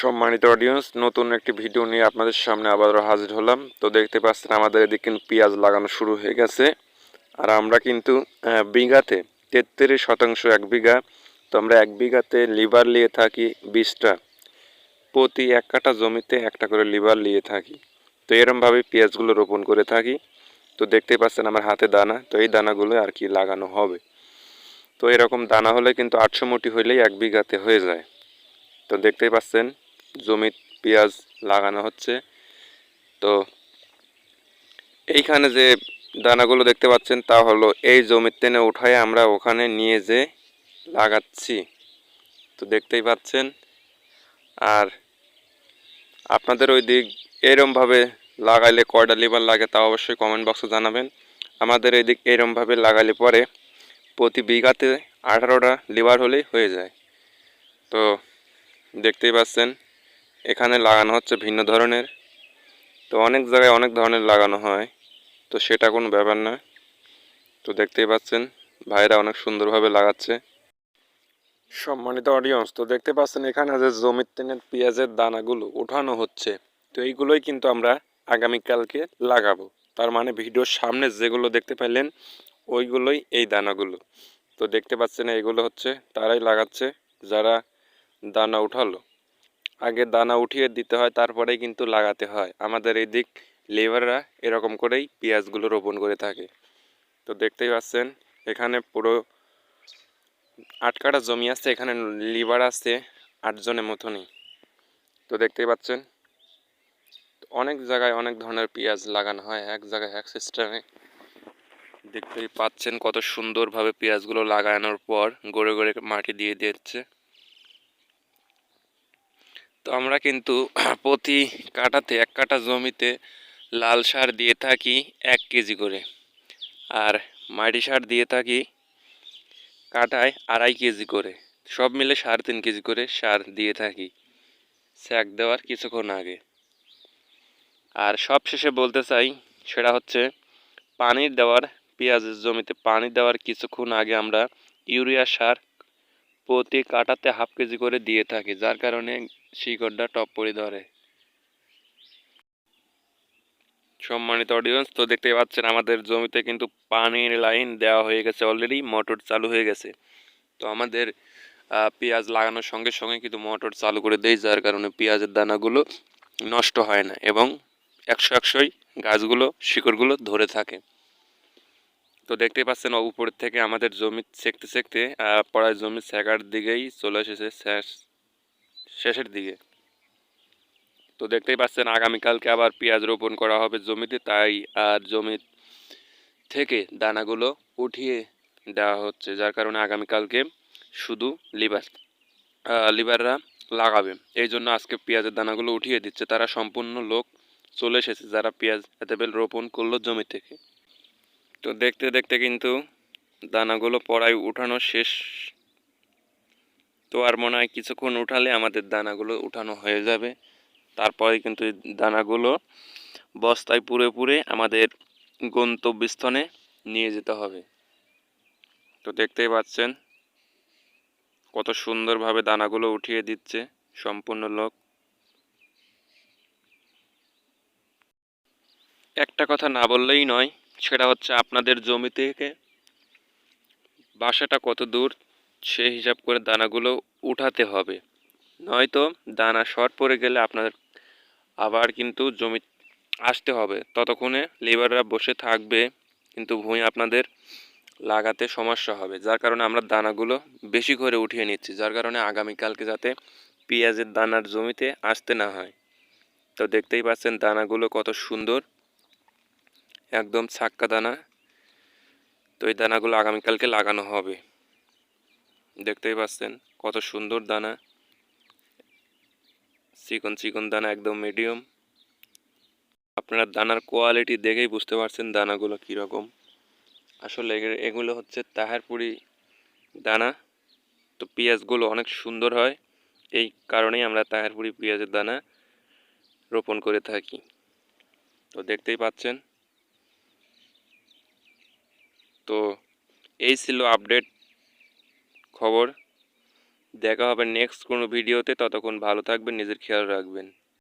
সম্মানিত অডিয়েন্স নতুন একটি ভিডিও নিয়ে আপনাদের সামনে আবারও হাজির হলাম। তো দেখতে পাচ্ছেন আমাদের এদিকে কিন্তু পেঁয়াজ লাগানো শুরু হয়ে গেছে। আর আমরা কিন্তু বিঘাতে তেত্রিশ শতাংশ এক বিঘা, তো আমরা এক বিঘাতে লিভার নিয়ে থাকি বিশটা। প্রতি এক কাঠা জমিতে একটা করে লিভার নিয়ে থাকি। তো এরমভাবে পেঁয়াজগুলো রোপণ করে থাকি। তো দেখতেই পাচ্ছেন আমার হাতে দানা, তো এই দানাগুলো আর কি লাগানো হবে। তো এরকম দানা হলে কিন্তু আটশো মুটি হলেই এক বিঘাতে হয়ে যায়। তো দেখতেই পাচ্ছেন জমি পেঁয়াজ লাগানো হচ্ছে। তো এইখানে যে দানাগুলো দেখতে পাচ্ছেন তা হলো এই জমির টেনে উঠায় আমরা ওখানে নিয়ে যে লাগাচ্ছি। তো দেখতেই পাচ্ছেন। আর আপনাদের ওই দিক এরমভাবে লাগাইলে কয়টা লিভার লাগে তা অবশ্যই কমেন্ট বক্সে জানাবেন। আমাদের এই দিক এরমভাবে লাগালে পরে প্রতি বিঘাতে আঠারোটা লিভার হলেই হয়ে যায়। তো দেখতেই পাচ্ছেন। এখানে লাগানো হচ্ছে ভিন্ন ধরনের। তো অনেক জায়গায় অনেক ধরনের লাগানো হয়। তো সেটা কোনো ব্যাপার না তো দেখতেই পাচ্ছেন, ভাইরা অনেক সুন্দরভাবে লাগাচ্ছে। সম্মানিত অডিয়েন্স তো দেখতে পাচ্ছেন এখানে যে জমির টেনে পেঁয়াজের দানাগুলো উঠানো হচ্ছে। তো এইগুলোই কিন্তু আমরা আগামীকালকে লাগাবো। তার মানে ভিডিওর সামনে যেগুলো দেখতে পাইলেন ওইগুলোই এই দানাগুলো। তো দেখতে পাচ্ছেন এইগুলো হচ্ছে, তারাই লাগাচ্ছে, যারা দানা উঠালো। আগে দানা উঠিয়ে দিতে হয়, তারপরেই কিন্তু লাগাতে হয়। আমাদের এই দিক লেবাররা এরকম করেই পেঁয়াজগুলো রোপণ করে থাকে। তো দেখতেই পাচ্ছেন, এখানে পুরো আট কাটা জমি আছে, এখানে লিভার আছে আটজনের মতনই। তো দেখতেই পাচ্ছেন, অনেক জায়গায় অনেক ধরনের পেঁয়াজ লাগানো হয়, এক জায়গায়, এক সিস্টেমে দেখতেই পাচ্ছেন কত সুন্দরভাবে পেঁয়াজগুলো লাগানোর পর গড়ে গড়ে মাটি দিয়ে দিচ্ছে। তো আমরা কিন্তু প্রতি কাটাতে, এক কাটা জমিতে লাল সার দিয়ে থাকি এক কেজি করে। আর মাটি সার দিয়ে থাকি কাটায় আড়াই কেজি করে। সব মিলে সাড়ে তিন কেজি করে সার দিয়ে থাকি স্যাক দেওয়ার কিছুক্ষণ আগে। আর সব শেষে বলতে চাই, সেটা হচ্ছে পানির দেওয়ার, পেঁয়াজের জমিতে পানি দেওয়ার কিছুক্ষণ আগে আমরা ইউরিয়া সার প্রতি কাটাতে হাফ কেজি করে দিয়ে থাকি। যার কারণে শিকড়টা টপ করে ধরে সম্মানিত অডিয়েন্স তো দেখতে পাচ্ছেন আমাদের জমিতে কিন্তু পানির লাইন দেওয়া হয়ে গেছে অলরেডি মোটর চালু হয়ে গেছে। তো আমাদের পেঁয়াজ লাগানোর সঙ্গে সঙ্গে কিন্তু মোটর চালু করে দেয় যার কারণে পেঁয়াজের দানাগুলো নষ্ট হয় না এবং একশো একশোই গাছগুলো, শিকড়গুলো ধরে থাকে। তো দেখতে পাচ্ছেন উপর থেকে আমাদের জমি সেকতে সেকতে পড়ায় জমি সেকার দিকেই চলে এসেছে শেষের দিকে। তো দেখতেই পাচ্ছেন আগামীকালকে আবার পেঁয়াজ রোপণ করা হবে জমিতে, তাই আর জমি থেকে দানাগুলো উঠিয়ে দেওয়া হচ্ছে, যার কারণে আগামীকালকে শুধু লিভার লিভাররা লাগাবে। এই জন্য আজকে পেঁয়াজের দানাগুলো উঠিয়ে দিচ্ছে, তারা সম্পূর্ণ লোক চলে এসেছে যারা পেঁয়াজ এতেবেল রোপণ করল জমি থেকে। তো দেখতে দেখতে কিন্তু দানাগুলো পড়ায় উঠানো শেষ তো আর মনে হয় কিছুক্ষণ উঠালে আমাদের দানাগুলো উঠানো হয়ে যাবে। তারপরে কিন্তু দানাগুলো বস্তায় পুরে পুরে আমাদের গন্তব্যস্থানে নিয়ে যেতে হবে। তো দেখতেই পাচ্ছেন কত সুন্দরভাবে দানাগুলো উঠিয়ে দিচ্ছে সম্পূর্ণ লোক। একটা কথা না বললেই নয়, সেটা হচ্ছে আপনাদের জমি থেকে বাসাটা কত দূর সেই হিসাব করে দানাগুলো উঠাতে হবে। নয়তো দানা শর্ট পড়ে গেলে আপনাদের আবার কিন্তু জমি আসতে হবে। ততক্ষণে লেবাররা বসে থাকবে, কিন্তু ভুঁই আপনাদের লাগাতে সমস্যা হবে। যার কারণে আমরা দানাগুলো বেশি করে উঠিয়ে নিচ্ছি, যার কারণে আগামীকালকে যাতে পেঁয়াজের দানার জমিতে আসতে না হয়। তো দেখতেই পাচ্ছেন দানাগুলো কত সুন্দর, একদম ছাক্কা দানা। তো এই দানাগুলো আগামীকালকে লাগানো হবে। দেখতেই পাচ্ছেন, কত সুন্দর দানা। চিকন চিকন দানা, একদম মিডিয়াম আপনারা দানার কোয়ালিটি দেখেই বুঝতে পারছেন দানাগুলো কীরকম। আসলে এগে- এগুলো হচ্ছে তাহারপুরি দানা। তো পেঁয়াজগুলো অনেক সুন্দর হয়। এই কারণেই আমরা তাহারপুরি পেঁয়াজের দানা রোপণ করে থাকি। তো দেখতেই পাচ্ছেন। তো এই ছিল আপডেট খবর। দেখা হবে নেক্সট কোনো ভিডিওতে ততক্ষণ ভালো থাকবেন নিজের খেয়াল রাখবেন।